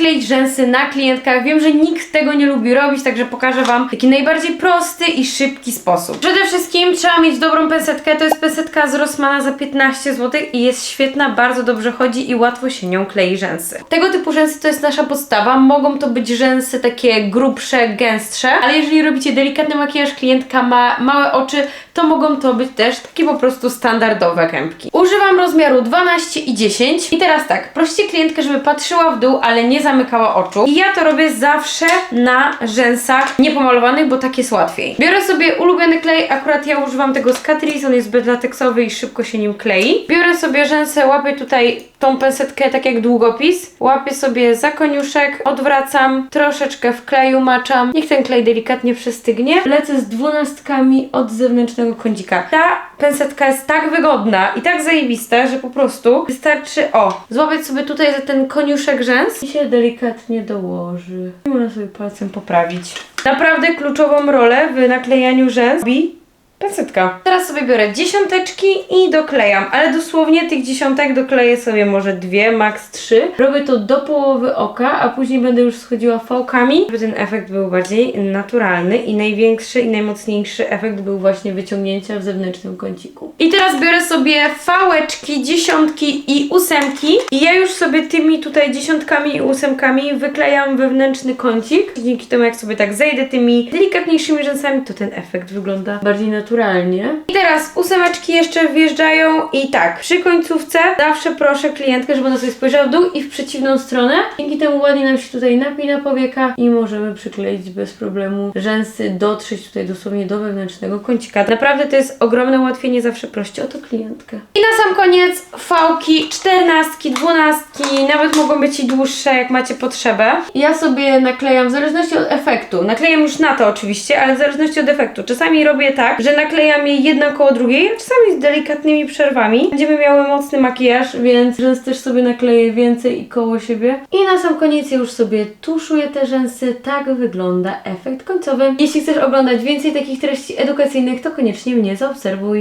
kleić rzęsy na klientkach. Wiem, że nikt tego nie lubi robić, także pokażę Wam taki najbardziej prosty i szybki sposób. Przede wszystkim trzeba mieć dobrą pensetkę. To jest pensetka z Rossmana za 15 zł i jest świetna, bardzo dobrze chodzi i łatwo się nią klei rzęsy. Tego typu rzęsy to jest nasza podstawa. Mogą to być rzęsy takie grubsze, gęstsze, ale jeżeli robicie delikatny makijaż, klientka ma małe oczy, to mogą to być też takie po prostu standardowe kępki. Używam rozmiaru 12 i 10 i teraz tak, prosicie klientkę, żeby patrzyła w dół, ale nie zamykała oczu. I ja to robię zawsze na rzęsach niepomalowanych, bo tak jest łatwiej. Biorę sobie ulubiony klej, akurat ja używam tego z Catrice, on jest zbyt lateksowy i szybko się nim klei. Biorę sobie rzęsę, łapię tutaj tą pensetkę tak jak długopis, łapię sobie za koniuszek, odwracam, troszeczkę w kleju maczam, niech ten klej delikatnie przestygnie. Lecę z dwunastkami od zewnętrznego kącika. Ta pensetka jest tak wygodna i tak zajebista, że po prostu wystarczy, o, złapać sobie tutaj za ten koniuszek rzęs i się delikatnie dołoży. I można sobie palcem poprawić. Naprawdę kluczową rolę w naklejaniu rzęs robi pensetka. Teraz sobie biorę dziesiąteczki i doklejam, ale dosłownie tych dziesiątek dokleję sobie może dwie, max trzy. Robię to do połowy oka, a później będę już schodziła fałkami, żeby ten efekt był bardziej naturalny i największy i najmocniejszy efekt był właśnie wyciągnięcia w zewnętrznym kąciku. I teraz biorę sobie fałeczki, dziesiątki i ósemki i ja już sobie tymi tutaj dziesiątkami i ósemkami wyklejam wewnętrzny kącik. Dzięki temu jak sobie tak zejdę tymi delikatniejszymi rzęsami, to ten efekt wygląda bardziej naturalnie. I teraz ósemeczki jeszcze wjeżdżają i tak, przy końcówce zawsze proszę klientkę, żeby ona sobie spojrzała w dół i w przeciwną stronę. Dzięki temu ładnie nam się tutaj napina powieka i możemy przykleić bez problemu rzęsy, dotrzeć tutaj dosłownie do wewnętrznego kącika. Naprawdę to jest ogromne ułatwienie, zawsze proście o to klientkę. I na sam koniec fałki, czternastki, dwunastki, nawet mogą być i dłuższe, jak macie potrzebę. Ja sobie naklejam w zależności od efektu. Naklejam już na to oczywiście, ale w zależności od efektu. Czasami robię tak, że naklejam je jedna koło drugiej, a czasami z delikatnymi przerwami. Będziemy miały mocny makijaż, więc rzęs też sobie nakleję więcej i koło siebie. I na sam koniec już sobie tuszuję te rzęsy. Tak wygląda efekt końcowy. Jeśli chcesz oglądać więcej takich treści edukacyjnych, to koniecznie mnie zaobserwuj.